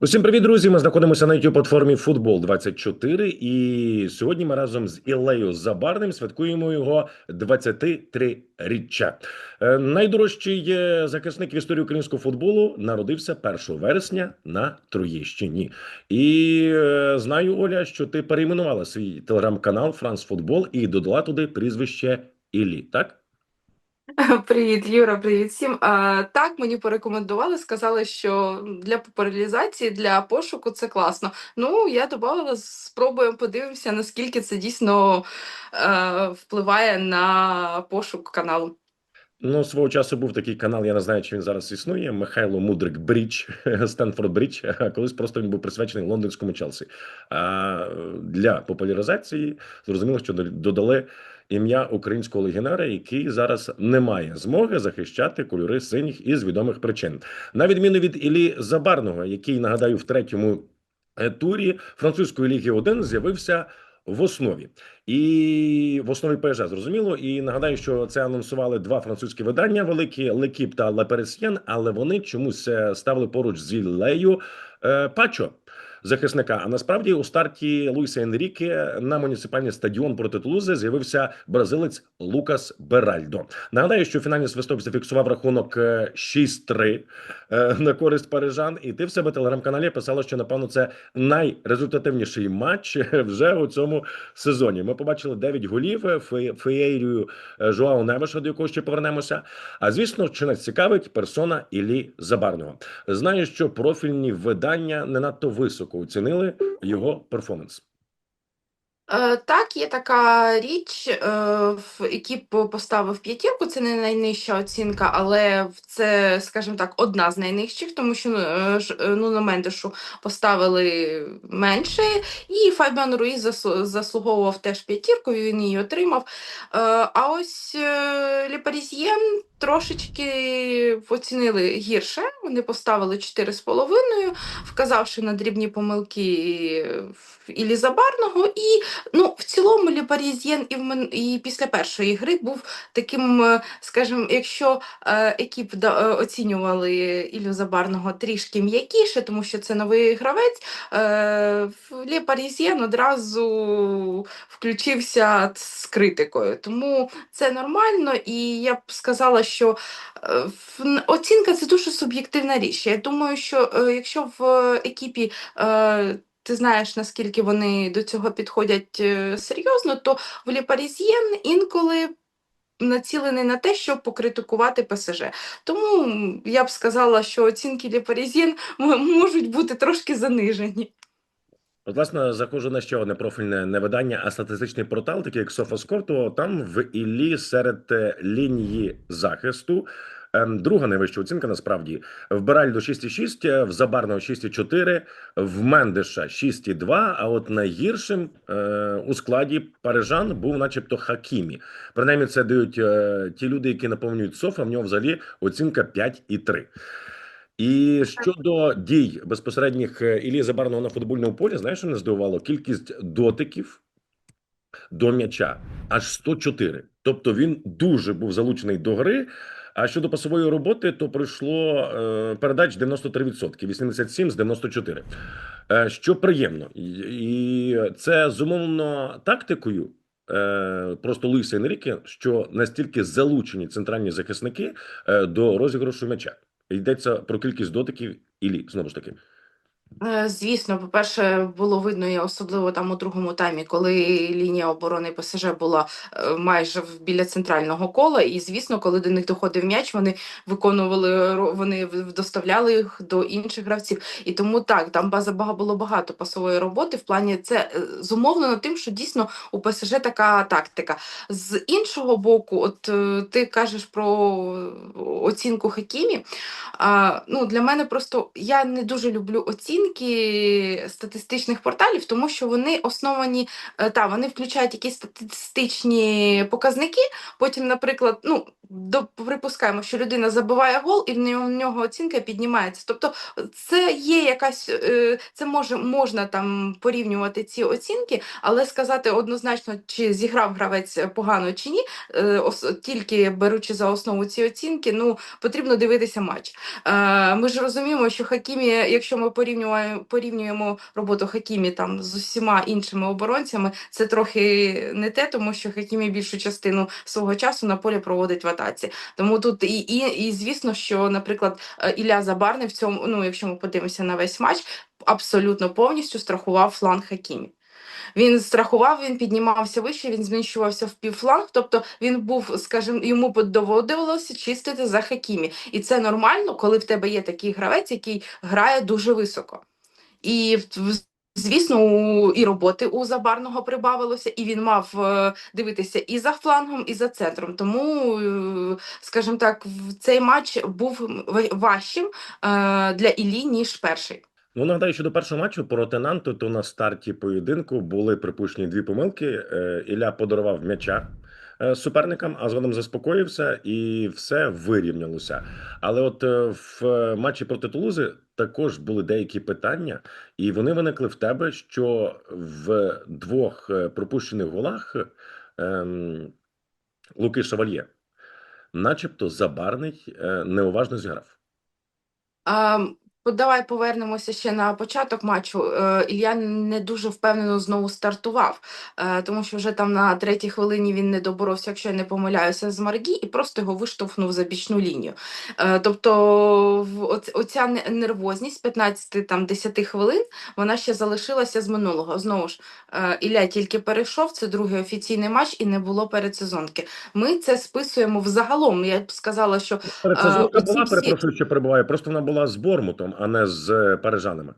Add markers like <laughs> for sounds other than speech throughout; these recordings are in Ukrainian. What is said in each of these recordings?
Усім привіт, друзі! Ми знаходимося на youtube платформі Футбол 24 і сьогодні ми разом з Ілею Забарним святкуємо його 23-річчя. Е, Найдорожчий захисник в історії українського футболу народився 1 вересня на Троєщині. І е, знаю, Оля, що ти перейменувала свій телеграм-канал Франс Футбол і додала туди прізвище Іллі, так? <laughs> Привіт, Юра, привіт всім. А, так, мені порекомендували, сказали, що для популяризації, для пошуку це класно. Ну, я додала, спробуємо, подивимося, наскільки це дійсно е, впливає на пошук каналу. Ну, свого часу був такий канал, я не знаю, чи він зараз існує. Михайло Мудрик Брідж, <laughs> Стенфорд Брідж. Колись просто він був присвячений лондонському Челсі. А для популяризації зрозуміло, що додали ім'я українського легіонера, який зараз не має змоги захищати кольори синіх із відомих причин, на відміну від Іллі Забарного, який нагадаю в третьому е, турі французької ліги 1 з'явився в основі і в основі ПЖ зрозуміло. І нагадаю, що це анонсували два французькі видання: великі Лекіп та Лепересьєн, але вони чомусь е, ставили поруч з Іллею Пачо. Захисника, а насправді у старті Луїса Енріке на муніципальний стадіон проти Тулузи з'явився бразилець Лукас Беральдо. Нагадаю, що фінальний свисток зафіксував рахунок е, 6-3 е, на користь парижан. І ти в себе телеграм-каналі писала, що напевно це найрезультативніший матч <laughs> вже у цьому сезоні. Ми побачили 9 голів е, фе- феєрію е, Жуао Невеша, до якого ще повернемося. А звісно, чи нас цікавить персона Іллі Забарного. Знаю, що профільні видання не надто високо оцінили його перформанс. Е, Так, є така річ, е, екіп поставив п'ятірку, це не найнижча оцінка, але це, скажімо так, одна з найнижчих, тому що ну, е, на Мендешу поставили менше, і Фабіан Руїз заслуговував теж п'ятірку, він її отримав. А ось Ле Парізьєн трошечки оцінили гірше, вони поставили 4,5, вказавши на дрібні помилки в Іллі Забарного, і Ну, в цілому Ле Парізьєн і, в і після першої гри був таким, е, скажімо, якщо е, екіп е, оцінювали Іллю Забарного трішки м'якіше, тому що це новий гравець, Ле одразу включився з критикою. Тому це нормально, і я б сказала, що е, оцінка це дуже суб'єктивна річ. Я думаю, що е, якщо в екіпі е, ти знаєш, наскільки вони до цього підходять серйозно, то в Ле Парізьєн інколи націлений на те, щоб покритикувати ПСЖ. Тому я б сказала, що оцінки Ле Парізьєн м- можуть бути трошки занижені. От, власне, заходжу на ще одне профільне не видання, а статистичний портал, такий як то там в Іллі серед е, лінії захисту. ем, Друга найвища оцінка насправді в Беральдо 6,6, е, в Забарного 6,4, в Мендеша 6,2, А от найгіршим е, у складі парижан був, начебто, Хакімі. Принаймні, це дають е, ті люди, які наповнюють Софа. В нього взагалі оцінка 5,3. І щодо дій безпосередніх е, Іллі Забарного на футбольному полі, знаєш, що не здивувало? Кількість дотиків до м'яча аж 104. Тобто він дуже був залучений до гри. А щодо пасової роботи, то пройшло е, передач 93%, 87 з 94. Е, що приємно, І- і це зумовлено тактикою. е, Просто Луїса Енріке, що настільки залучені центральні захисники е, до розіграшу м'яча. Йдеться про кількість дотиків і знову ж таки. Е, Звісно, по-перше, було видно, і особливо там у другому таймі, коли лінія оборони ПСЖ була е, майже біля центрального кола. І звісно, коли до них доходив м'яч, вони виконували вони доставляли їх до інших гравців. І тому так, там база було багато пасової роботи. В плані це е, зумовлено тим, що дійсно у ПСЖ така тактика. З іншого боку, от ти кажеш про оцінку Хакімі. А, ну, для мене просто я не дуже люблю оцінки статистичних порталів, тому що вони основані, е, та, вони включають якісь статистичні показники. Потім, наприклад, ну, припускаємо, що людина забиває гол, і в нього, оцінка піднімається. Тобто, це є якась, е, це може можна там порівнювати ці оцінки, але сказати однозначно, чи зіграв гравець погано чи ні, е, тільки беручи за основу ці оцінки, ну потрібно дивитися матч. Е, Ми ж розуміємо, що Хакімі, якщо ми порівнюємо порівнюємо, порівнюємо роботу Хакімі там з усіма іншими оборонцями, це трохи не те, тому що Хакімі більшу частину свого часу на полі проводить в атаці. Тому тут і, і, і звісно, що, наприклад, е, Ілля Забарний в цьому, ну якщо ми подивимося на весь матч, абсолютно повністю страхував фланг Хакімі. Він страхував, він піднімався вище, він зміщувався в півфланг. Тобто він був, скажімо, йому доводилося чистити за Хакімі. І це нормально, коли в тебе є такий гравець, який грає дуже високо. І звісно, і роботи у забарного прибавилося, і він мав е, дивитися і за флангом, і за центром. Тому, е, скажімо так, цей матч був важчим е, для Іллі, ніж перший. Ну, нагадаю, що до першого матчу проти Нанту, то на старті поєдинку були припущені дві помилки. Е, Ілля подарував м'яча е, суперникам, а згодом заспокоївся і все вирівнялося. Але от е, в матчі проти Тулузи також були деякі питання, і вони виникли в тебе, що в двох пропущених голах ем, Луки Шавальє, начебто, забарний неуважно зіграв. По- давай повернемося ще на початок матчу. Е, Ілля не дуже впевнено знову стартував, е, тому що вже там на третій хвилині він не доборовся, якщо я не помиляюся, з Маргі, і просто його виштовхнув за бічну лінію. Е, тобто оця не- нервозність 15-10 хвилин, вона ще залишилася з минулого. Знову ж, Ілля тільки перейшов, це другий офіційний матч і не було передсезонки. Ми це списуємо взагалом. Я б сказала, що Передсезонка була, всі- перепрошую, що перебуває. Просто вона була з Бормутом, а не з е, парижанами.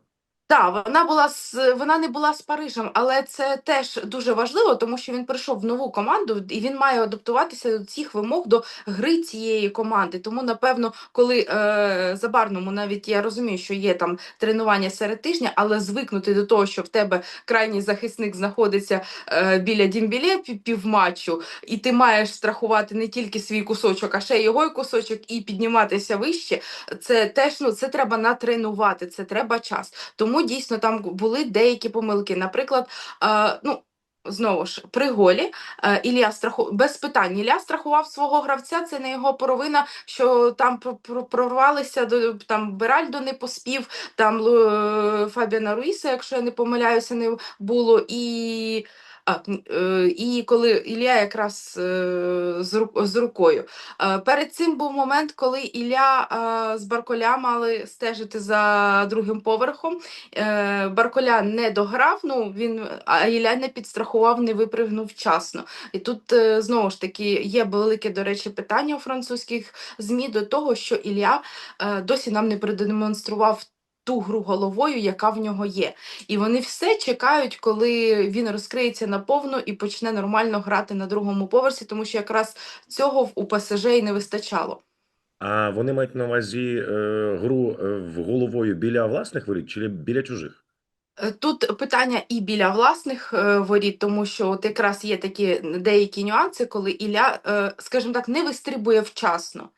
Так, вона була з вона не була з Парижем, але це теж дуже важливо, тому що він прийшов в нову команду і він має адаптуватися до цих вимог до гри цієї команди. Тому, напевно, коли е, забарному навіть я розумію, що є там тренування серед тижня, але звикнути до того, що в тебе крайній захисник знаходиться е, біля Дімбіле півматчу, і ти маєш страхувати не тільки свій кусочок, а ще його кусочок, і підніматися вище. Це теж ну це треба натренувати, це треба час. Тому дійсно там були деякі помилки. Наприклад, е, ну. Знову ж при голі е, Ілля страху без питань. Ілля страхував свого гравця. Це не його провина, що там про- про- прорвалися до там Беральдо не поспів, там е, Фабіана Руїса, якщо я не помиляюся, не було і. А, е, і коли Ілля якраз е, з, ру- з рукою. Е, перед цим був момент, коли Ілля з Барколя мали стежити за другим поверхом. Барколя не дограв, ну він а Ілля не підстрахував, не випригнув вчасно. І тут знову ж таки є велике, до речі, питання у французьких ЗМІ до того, що Ілля досі нам не продемонстрував. Ту гру головою, яка в нього є, і вони все чекають, коли він розкриється наповну і почне нормально грати на другому поверсі, тому що якраз цього у ПСЖ і не вистачало. А вони мають на увазі е, гру е, в головою біля власних воріт чи біля чужих? Е, Тут питання і біля власних е, воріт, тому що от якраз є такі деякі нюанси, коли Ілля, скажімо так, не вистрибує вчасно.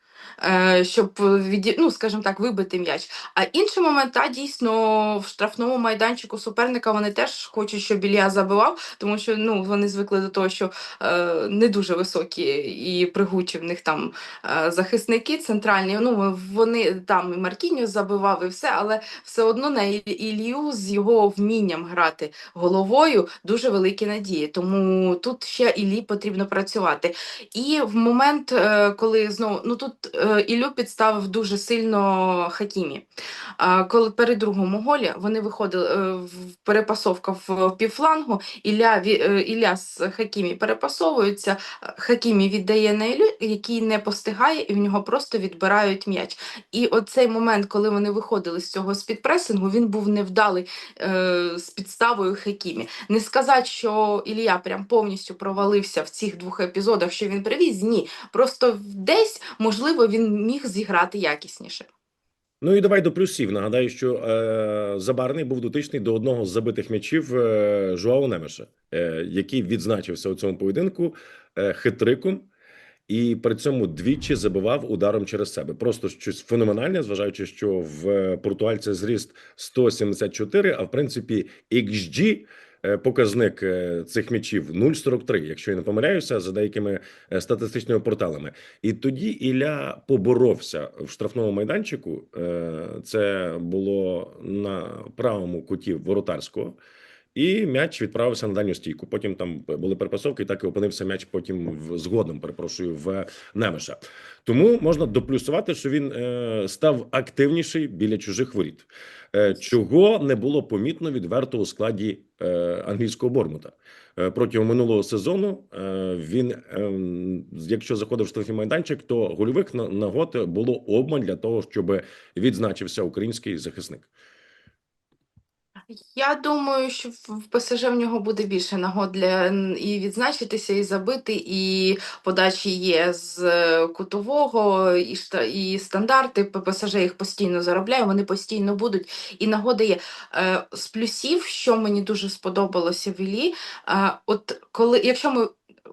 Е, Щоб від, ну, скажімо так, вибити м'яч. А інший момент, та дійсно в штрафному майданчику суперника вони теж хочуть, щоб Ілля забивав, тому що ну, вони звикли до того, що е, не дуже високі і пригучі в них там е, захисники центральні. Ну, вони там і Маркіньо забивав, і все, але все одно на Ілью з його вмінням грати головою дуже великі надії. Тому тут ще Іллі потрібно працювати. І в момент, е, коли знову ну тут е, Іллю підставив дуже сильно Хакімі. Коли при другому голі вони виходили е, в перепасовка в півфлангу, Ілля, е, Ілля з Хакімі перепасовуються, Хакімі віддає на Іллю, який не постигає, і в нього просто відбирають м'яч. І оцей момент, коли вони виходили з цього спідпресингу, він був невдалий з підставою Хакімі. Не сказати, що Ілля прям повністю провалився в цих двох епізодах, що він привіз. Ні. Просто десь, можливо, він міг зіграти якісніше. Ну і давай до плюсів. Нагадаю, що е, Забарний був дотичний до одного з забитих м'ячів е, Жуао Немеша, е, який відзначився у цьому поєдинку е, хитриком. І при цьому двічі забивав ударом через себе. Просто щось феноменальне, зважаючи, що в португальця зріст 174, а в принципі XG е, показник е, цих м'ячів 0,43, якщо я не помиляюся, за деякими е, статистичними порталами. І тоді Ілля поборовся в штрафному майданчику. Е, Це було на правому куті воротарського. І м'яч відправився на дальню стійку. Потім там були перепасовки, і так і опинився м'яч потім в згодом, перепрошую, в Немеша. Тому можна доплюсувати, що він е, став активніший біля чужих воріт, е, чого не було помітно відверто у складі е, англійського Бормута. Е, протягом минулого сезону е, він, е, якщо заходив в штрафний майданчик, то гольових на- нагод було обмаль для того, щоб відзначився український захисник. Я думаю, що в ПСЖ в нього буде більше нагод для і відзначитися, і забити, і подачі є з е, кутового, і, шта- і стандарти. ПСЖ їх постійно заробляє, вони постійно будуть. І нагода є. Е, З плюсів, що мені дуже сподобалося в Іллі, е, от коли, якщо ми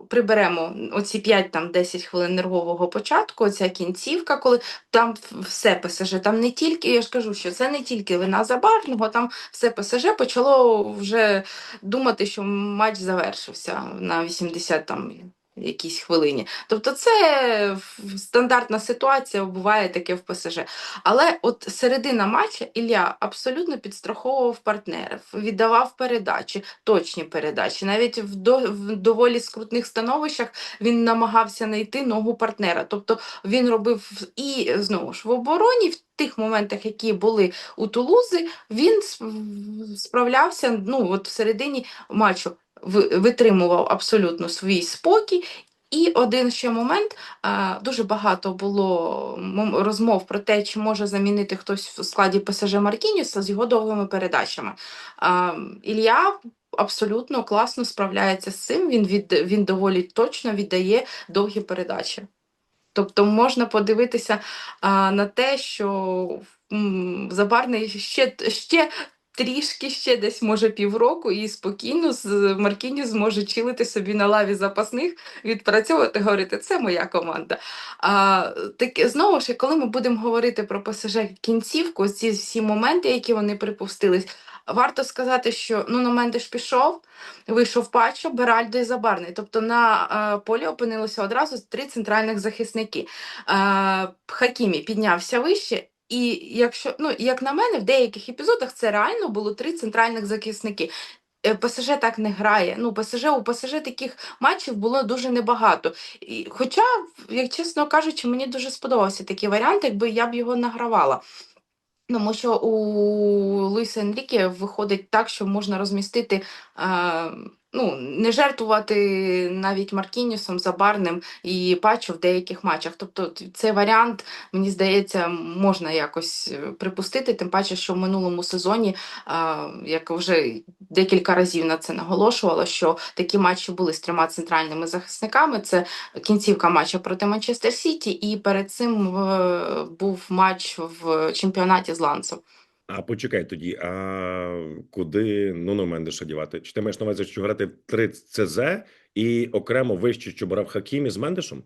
приберемо оці 5-10 хвилин нервового початку, оця кінцівка, коли там все ПСЖ, там не тільки, я ж кажу, що це не тільки вина Забарного, там все ПСЖ почало вже думати, що матч завершився на 80 там якійсь хвилині. Тобто це стандартна ситуація, буває таке в ПСЖ. Але от середина матча Ілля абсолютно підстраховував партнерів, віддавав передачі, точні передачі. Навіть в, до, в доволі скрутних становищах він намагався знайти ногу партнера. Тобто він робив і знову ж в обороні, в тих моментах, які були у Тулузи, він сп- справлявся ну, от в середині матчу, витримував абсолютно свій спокій. І один ще момент, дуже багато було розмов про те, чи може замінити хтось в складі ПСЖ Маркінюса з його довгими передачами. А, Ілля абсолютно класно справляється з цим, він, від, він доволі точно віддає довгі передачі. Тобто можна подивитися на те, що Забарний ще, ще трішки, ще десь може півроку, і спокійно з Маркіні зможе чилити собі на лаві запасних, відпрацьовувати, говорити, це моя команда. А, таке, знову ж, коли ми будемо говорити про ПСЖ кінцівку, ці всі моменти, які вони припустились, варто сказати, що ну, Мендеш пішов, вийшов Пачо, Беральдо і Забарний. Тобто на е, полі опинилося одразу три центральних захисники. Е, Хакімі піднявся вище. І якщо, ну, як на мене, в деяких епізодах це реально було три центральних захисники. Е, ПСЖ так не грає. Ну, ПСЖ, у ПСЖ таких матчів було дуже небагато. І, хоча, як чесно кажучи, мені дуже сподобався такий варіант, якби я б його награвала. Тому що у Луїса Енріке виходить так, що можна розмістити, е, ну, не жертвувати навіть Маркіньосом, Забарним і Пачо в деяких матчах. Тобто цей варіант, мені здається, можна якось е, припустити, тим паче, що в минулому сезоні, як вже декілька разів на це наголошувала, що такі матчі були з трьома центральними захисниками. Це кінцівка матчу проти Манчестер Сіті, і перед цим е, був матч в чемпіонаті з Лансом. А почекай тоді, а куди Нуно Мендеша дівати? Чи ти маєш на увазі, що грати в 3 ЦЗ і окремо вище, що брав Хакімі з Мендешем?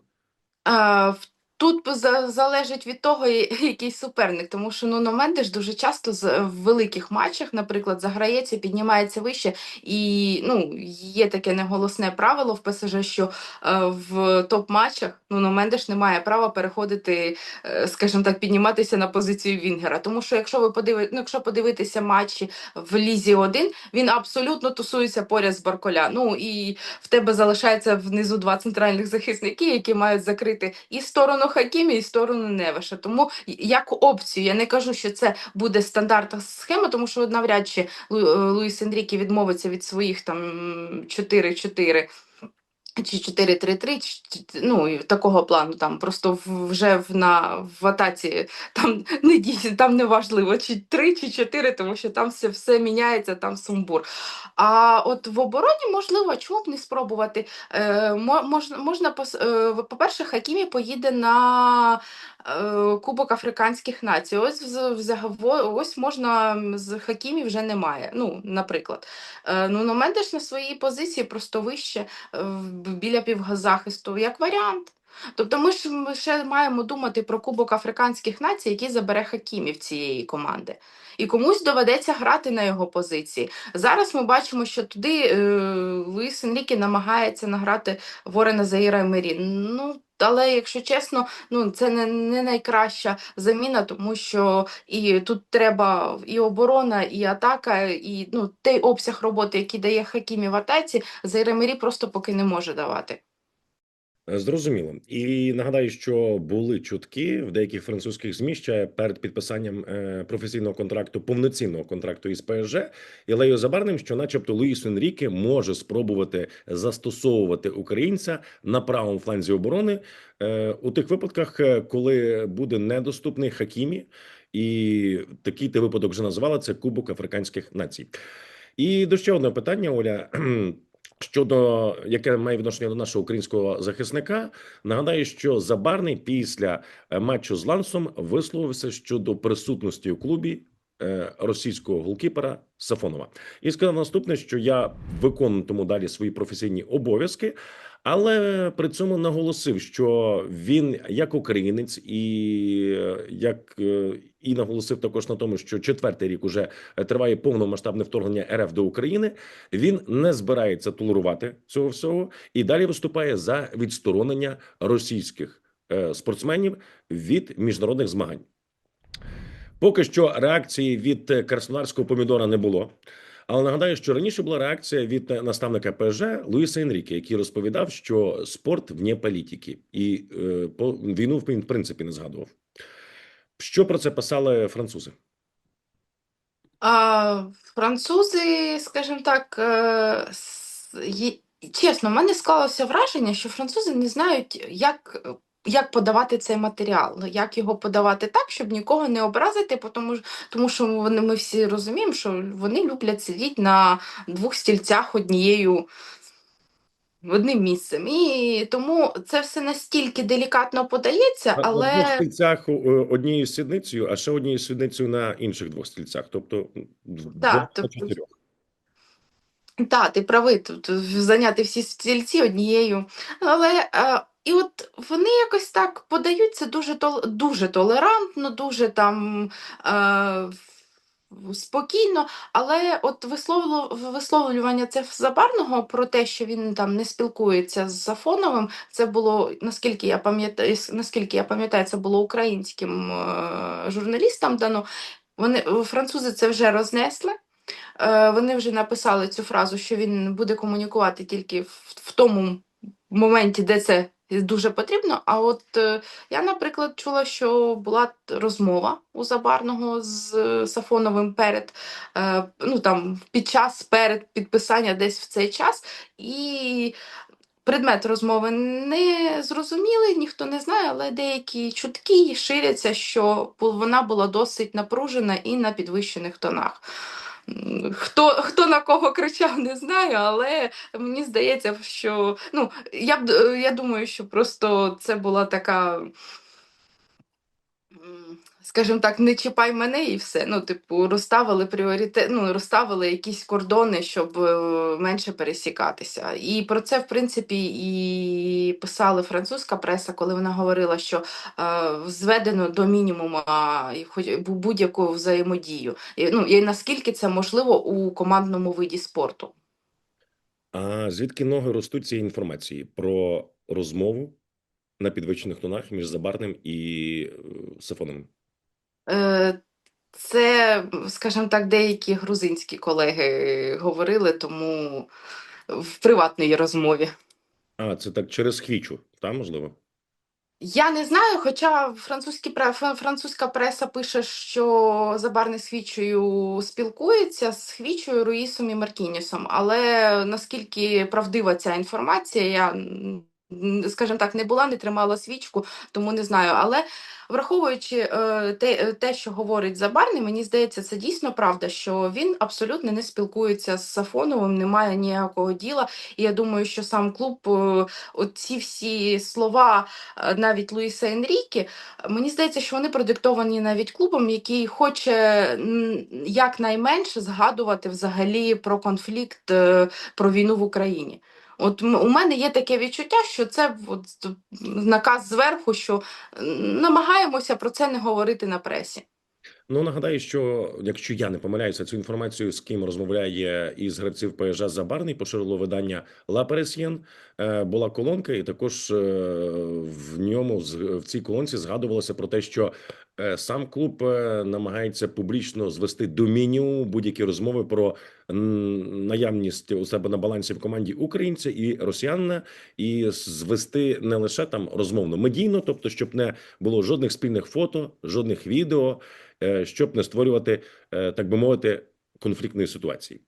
А, в- Тут за- залежить від того, <laughs> який суперник, тому що Нуно Мендеш дуже часто в великих матчах, наприклад, заграється, піднімається вище, і ну, є таке неголосне правило в ПСЖ, що е, в топ-матчах Нуно Мендеш не має права переходити, е, скажімо так, підніматися на позицію Вінгера. Тому що якщо ви подиви, ну, якщо подивитися матчі в Лізі 1, він абсолютно тусується поряд з Барколя. Ну і в тебе залишається внизу два центральних захисники, які мають закрити і сторону Хакімі, і сторону Невеша. Тому як опцію, я не кажу, що це буде стандартна схема, тому що навряд чи Луїс Енріке відмовиться від своїх там 4-4. Чи 4-3-3, чи- чи- ну, такого плану, там просто вже в, на, в атаці там <laughs> не там не важливо, чи 3, чи 4, тому що там все, все міняється, там сумбур. А от в обороні, можливо, чому б не спробувати? Е, мо- можна, можна е, по-перше, Хакімі поїде на Кубок Африканських націй. Ось ось можна з Хакімі вже немає. Ну, наприклад. Е, ну, но Мендеш на своїй позиції просто вище, е, біля півзахисту, як варіант. Тобто ми ж ми ще маємо думати про Кубок Африканських націй, який забере Хакімів цієї команди. І комусь доведеться грати на його позиції. Зараз ми бачимо, що туди е, Луїс Енріке намагається награти Ворена Заїра Емері. Ну, але якщо чесно, ну це не, не найкраща заміна, тому що і тут треба і оборона, і атака, і ну той обсяг роботи, який дає Хакімі в атаці, Заїр Емері просто поки не може давати. Е, Зрозуміло. І нагадаю, що були чутки в деяких французьких ЗМІ ще перед підписанням е, професійного контракту, повноцінного контракту із ПСЖ Ілею Забарним, що, начебто, Луїс Енріке може спробувати застосовувати українця на правому фланзі оборони е, у тих випадках, коли буде недоступний Хакімі, і такий ти випадок вже назвала це Кубок Африканських націй. І до ще одного питання, Оля. Щодо яке має відношення до нашого українського захисника, нагадаю, що Забарний після е, матчу з Лансом висловився щодо присутності у клубі е, російського голкіпера Сафонова. І сказав наступне, що я виконуватиму далі свої професійні обов'язки, але при цьому наголосив, що він як українець, і е, як е, і наголосив також на тому, що четвертий рік уже триває повномасштабне вторгнення РФ до України. Він не збирається толерувати цього всього і далі виступає за відсторонення російських е, спортсменів від міжнародних змагань. Поки що реакції від краснодарського помідора не було. Але нагадаю, що раніше була реакція від е, наставника ПСЖ Луїса Енріке, який розповідав, що спорт вне політики, і е, війну він в принципі не згадував. Що про це писали французи? А, французи, скажімо так, е, є- чесно, в мене склалося враження, що французи не знають, як, як подавати цей матеріал, як його подавати так, щоб нікого не образити, тому, тому що вони, ми всі розуміємо, що вони люблять сидіти на двох стільцях однією. Одним місцем. І тому це все настільки делікатно подається, На- На двох стільцях е, однією сідницею, а ще однією сідницею на інших двох стільцях, тобто Так, тобто. Так, ти правий, тут зайняти всі стільці однією. Але е, і от вони якось так подаються дуже дуже толерантно, дуже там е, спокійно. Але от висловлю- висловлювання це Забарного про те, що він там не спілкується з Сафоновим, це було, наскільки я пам'ятаю, наскільки я пам'ятаю, це було українським е, журналістам дано. Вони французи це вже рознесли. Е, Вони вже написали цю фразу, що він буде комунікувати тільки в, в тому моменті, де це дуже потрібно. А от е, я, наприклад, чула, що була розмова у Забарного з е, Сафоновим перед, е, ну там під час перед підписання десь в цей час, і предмет розмови не зрозумілий, ніхто не знає, але деякі чутки ширяться, що вона була досить напружена і на підвищених тонах. Хто, хто на кого кричав, не знаю, але мені здається, що ну, я, б я думаю, що просто це була така, скажімо так, не чіпай мене і все. Ну, типу, розставили пріоритет, ну, розставили якісь кордони, щоб е, менше пересікатися. І про це, в принципі, і писали французька преса, коли вона говорила, що е, зведено до мінімуму хоч будь-яку взаємодію. І, ну, і наскільки це можливо у командному виді спорту. А звідки ноги ростуть цієї інформації про розмову на підвищених тонах між Забарним і е, Сафоновим? Е, Це, скажімо так, деякі грузинські колеги говорили, тому в приватній розмові. А, це так через хвічу, та можливо? Я не знаю, хоча французькі французька преса пише, що Забарний з Хвічею спілкується з Хвічею, Руїсом і Маркінісом. Але наскільки правдива ця інформація, я, скажімо так, не була, не тримала свічку, тому не знаю. Але враховуючи е, те, е, те, що говорить Забарний, мені здається, це дійсно правда, що він абсолютно не спілкується з Сафоновим, не має ніякого діла. І я думаю, що сам клуб, е, оці всі слова навіть Луїса Енрікі, мені здається, що вони продиктовані навіть клубом, який хоче якнайменше згадувати взагалі про конфлікт, про війну в Україні. От у мене є таке відчуття, що це от, наказ зверху, що намагаємося про це не говорити на пресі. Ну нагадаю, що якщо я не помиляюся, цю інформацію з ким розмовляє із гравців ПСЖ Забарний, поширило видання Ла Пересьєн. Е, Була колонка, і також е, в ньому в цій колонці згадувалося про те, що сам клуб е, намагається публічно звести до мінімуму будь-які розмови про наявність у себе на балансі в команді українця і росіянина, і звести не лише там розмовно медійно, тобто, щоб не було жодних спільних фото, жодних відео, е, щоб не створювати, е, так би мовити, конфліктної ситуації.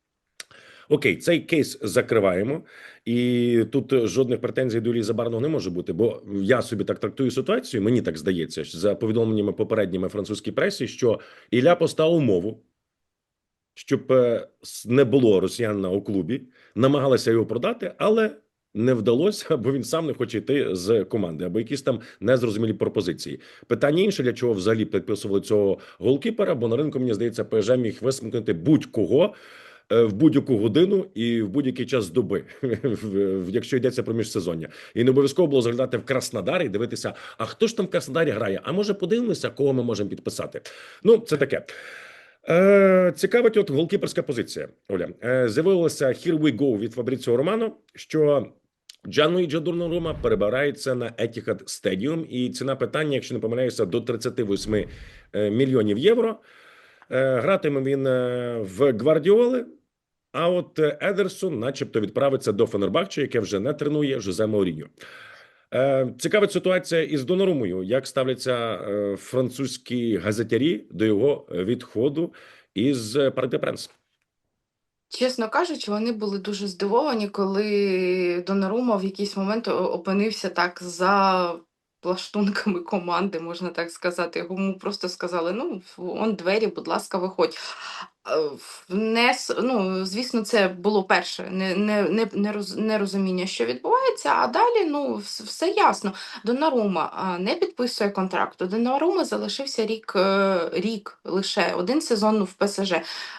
Окей, цей кейс закриваємо, і тут жодних претензій до Іллі Забарного не може бути, бо я собі так трактую ситуацію. Мені так здається, за повідомленнями попередніми французькій пресі, що Ілля поставив умову, щоб е, не було росіянина у клубі, намагалися його продати, але не вдалося, бо він сам не хоче йти з команди, або якісь там незрозумілі пропозиції. Питання інше, для чого взагалі підписували цього голкіпера, бо на ринку, мені здається, ПСЖ міг висмикнути будь-кого е, в будь-яку годину і в будь-який час доби, <laughs> якщо йдеться про міжсезоння. І не обов'язково було заглядати в Краснодар і дивитися, а хто ж там в Краснодарі грає? А може подивимося, кого ми можемо підписати? Ну, це таке. Е, цікавить, от голкіперська позиція. Оля е, з'явилося Here we go від Фабріціо Романо, що Джанлуїджі Дурнорума перебирається на Etihad Stadium, і ціна питання, якщо не помиляюся, до 38 е, мільйонів євро. Е, Гратиме він е, в Гвардіоли. А от е, Едерсон, начебто, відправиться до Фенербахче, яке вже не тренує Жозе Мауріньо. Цікавить ситуація із Донорумою. Як ставляться французькі газетярі до його відходу із е, Пренс? Чесно кажучи, вони були дуже здивовані, коли Донарума в якийсь момент опинився так за плаштунками команди, можна так сказати. Йому просто сказали: ну, он двері, будь ласка, виходь. Е, Не, ну, звісно, це було перше не, не, не, роз- нерозуміння, що відбувається, а далі ну, все ясно. Донарума не підписує контракту. Донарума залишився рік, е, рік лише один сезон в ПСЖ.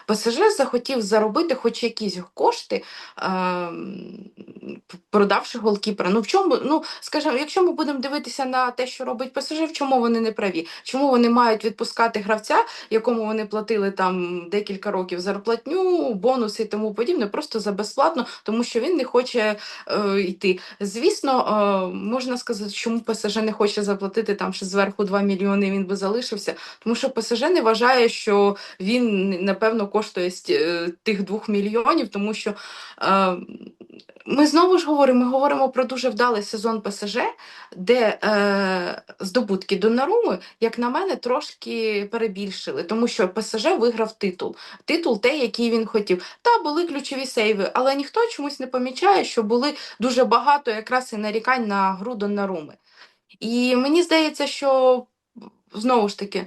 ПСЖ захотів заробити хоч якісь кошти, ем, продавши голкіпера. Ну в чому, ну скажімо, якщо ми будемо дивитися на те, що робить ПСЖ, в чому вони не праві? Чому вони мають відпускати гравця, якому вони платили там декілька років зарплатню, бонуси і тому подібне, просто за безплатно, тому що він не хоче е, йти. Звісно, е, можна сказати, чому ПСЖ не хоче заплатити там ще зверху 2 мільйони, він би залишився, тому що ПСЖ не вважає, що він напевно коштує е, тих 2 мільйонів, тому що е, ми знову ж говоримо, ми говоримо про дуже вдалий сезон ПСЖ, де е, здобутки Донаруми, як на мене, трошки перебільшили, тому що ПСЖ виграв титул. Титул той, який він хотів. Та були ключові сейви, але ніхто чомусь не помічає, що були дуже багато якраз і нарікань на гру Донаруми. І мені здається, що знову ж таки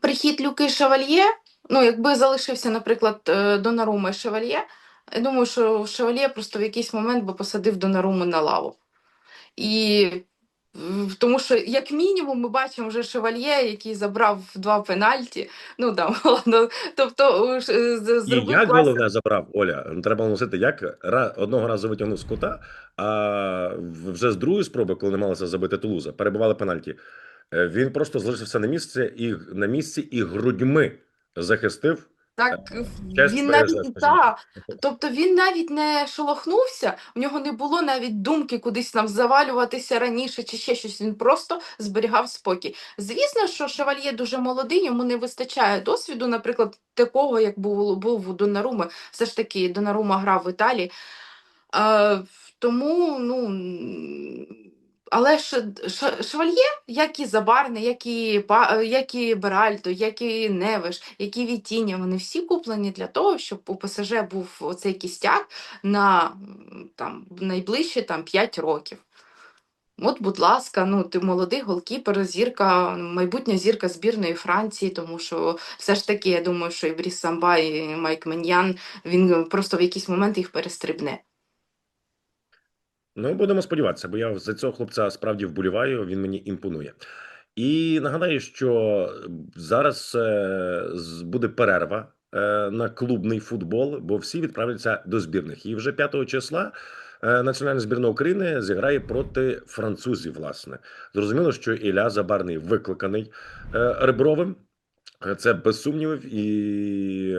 прихід Люки Шевальє, ну якби залишився, наприклад, е, Донарума і Шевальє, я думаю, що Шевальє просто в якийсь момент би посадив Донаруму на лаву. І тому що, як мінімум, ми бачимо вже Шевальє, який забрав два пенальті. Ну да, <laughs> ладно. Тобто е, з- І як головне забрав Оля. Треба носити, як одного разу витягнув з кута, а вже з другої спроби, коли не малося забити Тулуза, перебивали пенальті. е, Він просто залишився на місці і на місці і грудьми захистив. Так, Честь він навіть та, тобто він навіть не шелохнувся, у нього не було навіть думки кудись там завалюватися раніше чи ще щось. Він просто зберігав спокій. Звісно, що Шевальє дуже молодий, йому не вистачає досвіду, наприклад, такого, як був, був у Донаруми. Все ж таки, Донарума грав в Італії. Е, тому, ну. Але ж Ш- Шевальє, як і Забарне, як і, як і Беральдо, як і Невиш, як і Вітіння, вони всі куплені для того, щоб у ПСЖ був оцей кістяк на там, найближчі там, 5 років. От, будь ласка, ну ти молодий голкіпер, зірка, майбутня зірка збірної Франції, тому що все ж таки, я думаю, що і Бріс Самба, і Майк Меньян, він просто в якийсь момент їх перестрибне. Ну, будемо сподіватися, бо я за цього хлопця справді вболіваю, він мені імпонує. І нагадаю, що зараз е, буде перерва е, на клубний футбол, бо всі відправляться до збірних. І вже 5 числа е, національна збірна України зіграє проти французів. Власне, зрозуміло, що Ілля Забарний викликаний Ребровим. Це без сумнівів, і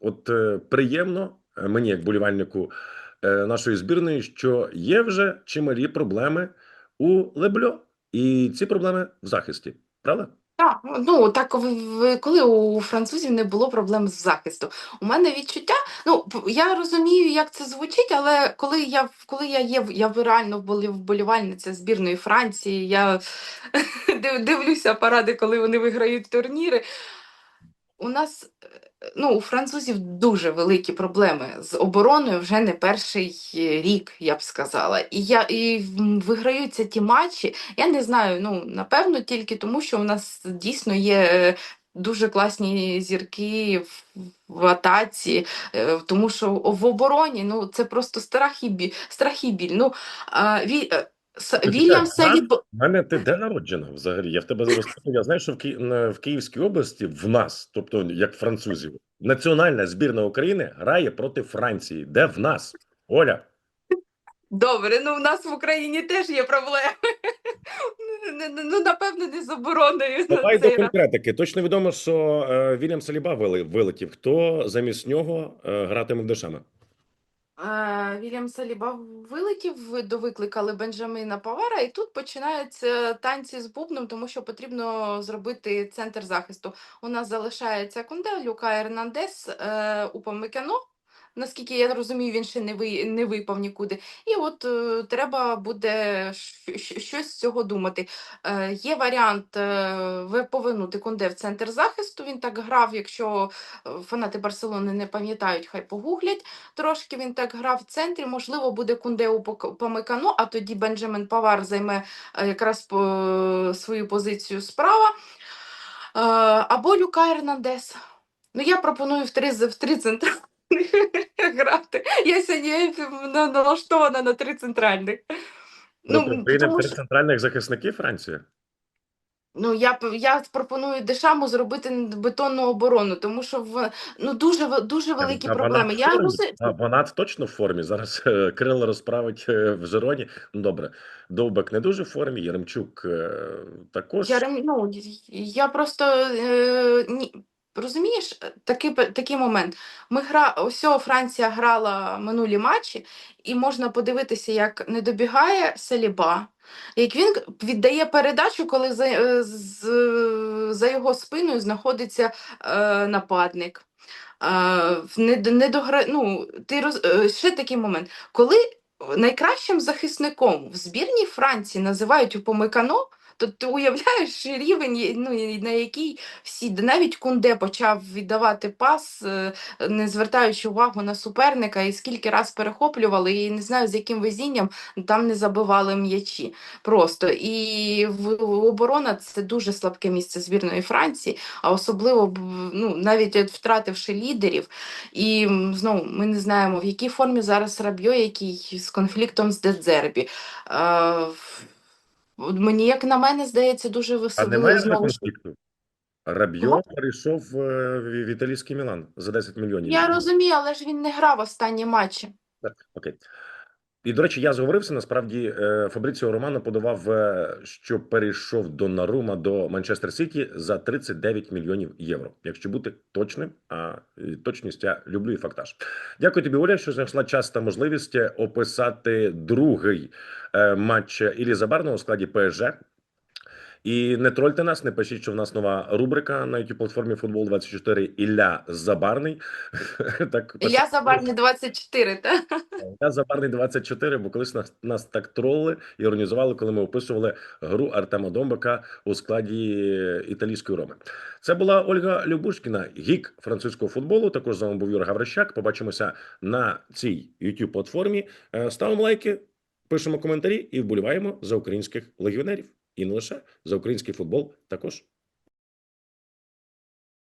от приємно мені, як болівальнику нашої збірної, що є вже чималі проблеми у Лебльо, і ці проблеми в захисті. Правда? Так, ну так коли у французів не було проблем з захисту. У мене відчуття, ну я розумію, як це звучить, але коли я коли я є я реально вболівальниця збірної Франції, я <laughs> дивлюся паради, коли вони виграють турніри. У нас е, ну, у французів дуже великі проблеми з обороною вже не перший е, рік, я б сказала. І я і виграються ті матчі. Я не знаю, ну напевно, тільки тому, що у нас дійсно є е, дуже класні зірки в, атаці, е, тому що в обороні ну це просто страх і біль. Страх і біль. Ну, а, Вільям знаєш, Саліб. Мене ти де народжена взагалі? Я в тебе зараз. Я знаю, що в, Ки... в Київській області в нас, тобто як французів, національна збірна України грає проти Франції. Де в нас? Оля, Добре, ну в нас в Україні теж є проблеми. <laughs> Ну, напевно, не з обороною. давай до конкретики. Точно відомо, що е, Вільям Саліба вилетів. Хто замість нього е, гратиме в дешами? Е, Вільям Саліба вилетів, ви- довикликали Бенджаміна Павара, і тут починаються танці з бубном, тому що потрібно зробити центр захисту. У нас залишається Кунде, Люка Ернандес, Упамикяно, Упамекано. Наскільки я розумію, він ще не, ви, не випав нікуди. І от е, треба буде щось з цього думати. Е, є варіант е, повернути Кунде в центр захисту. Він так грав, якщо е, фанати Барселони не пам'ятають, хай погуглять. Трошки він так грав в центрі. Можливо, буде Кунде у Памекано, а тоді Бенджамін Павар займе е, якраз по, свою позицію справа. Е, або Люка Ернандес. Ну, я пропоную в три, в три центральних <laughs> грати. Я сьогодні на- налаштована на три центральних. Ну, Ну, тому три що- центральних захисників Франції. Ну, я, я пропоную Дешаму зробити бетонну оборону, тому що в, ну, дуже, дуже великі А проблеми. в Я рози... А вона точно в формі. Зараз е, Кирило розправить е, в Жироні. Ну добре, Довбек не дуже в формі. Яремчук е, також. Я, ну, я просто е, ні, розумієш, такий, такий момент. Ми гра, ось Франція грала минулі матчі, і можна подивитися, як не добігає Саліба, як він віддає передачу, коли за, е, з, за його спиною знаходиться е, нападник. Е, не, не догра... ну, ти роз... е, ще такий момент. Коли найкращим захисником в збірній Франції називають Упомикано, то ти уявляєш рівень, ну, на який всі, навіть Кунде почав віддавати пас, е, не звертаючи увагу на суперника, і скільки раз перехоплювали, і не знаю, з яким везінням там не забивали м'ячі. Просто. І оборона це дуже слабке місце збірної Франції, а особливо ну, навіть втративши лідерів. І знову ми не знаємо, в якій формі зараз Рабьо, який з конфліктом з Дедзербі. Мені, як на мене, здається, дуже А немає знову ж. конфлікту. Рабьо перейшов е, в в італійський Мілан за 10 мільйонів. Я розумію, але ж він не грав останні матчі. Так, окей. І, до речі, я зговорився. Насправді е, Фабріціо Романо подавав, е, що перейшов до Нарума до Манчестер Сіті за 39 мільйонів євро. Якщо бути точним, а точність я люблю і фактаж. Дякую тобі, Оля, що знайшла час та можливість е, описати другий матч Ілі Забарного у складі ПСЖ. І не трольте нас, не пишіть, що в нас нова рубрика на youtube платформі Футбол 24 Ілля Забарний. <laughs> так, Я Забарний 24, так? я Забарний 24, бо колись нас, нас так тролили і організували, коли ми описували гру Артема Домбака у складі італійської роми. Це була Ольга Любушкіна, гік французького футболу. Також з вами був Юра Гаврищак. Побачимося на цій youtube платформі. Е, Ставимо лайки, пишемо коментарі і вболіваємо за українських легіонерів. І не лише за український футбол також.